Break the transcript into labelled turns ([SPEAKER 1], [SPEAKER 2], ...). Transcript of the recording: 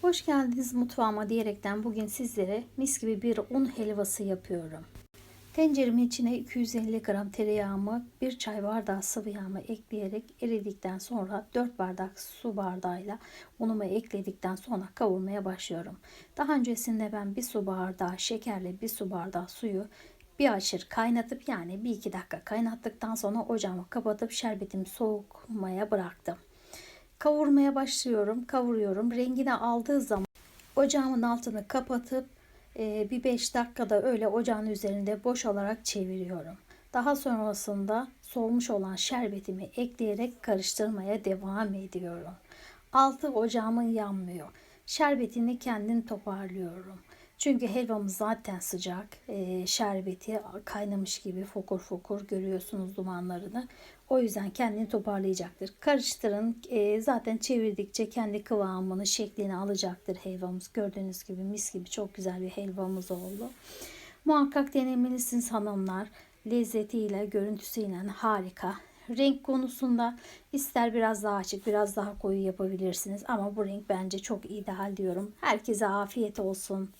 [SPEAKER 1] Hoş geldiniz mutfağıma diyerekten bugün sizlere mis gibi bir un helvası yapıyorum. Tenceremin içine 250 gram tereyağımı, 1 çay bardağı sıvı yağımı ekleyerek eridikten sonra 4 bardak su bardağıyla unumu ekledikten sonra kavurmaya başlıyorum. Daha öncesinde ben 1 su bardağı şekerle 1 su bardağı suyu bir aşırı kaynatıp yani 1-2 dakika kaynattıktan sonra ocağımı kapatıp şerbetimi soğumaya bıraktım. Kavurmaya başlıyorum, kavuruyorum. Rengini aldığı zaman ocağımın altını kapatıp e, bir 5 dakikada öyle ocağın üzerinde boş olarak çeviriyorum. Daha sonrasında soğumuş olan şerbetimi ekleyerek karıştırmaya devam ediyorum. Altı ocağımın yanmıyor. Şerbetini kendim toparlıyorum. Çünkü helvamız zaten sıcak. E, şerbeti kaynamış gibi fokur fokur görüyorsunuz dumanlarını. O yüzden kendini toparlayacaktır. Karıştırın. E, zaten çevirdikçe kendi kıvamını, şeklini alacaktır helvamız. Gördüğünüz gibi mis gibi çok güzel bir helvamız oldu. Muhakkak denemelisiniz hanımlar. Lezzetiyle, görüntüsüyle harika. Renk konusunda ister biraz daha açık, biraz daha koyu yapabilirsiniz. Ama bu renk bence çok ideal diyorum. Herkese afiyet olsun.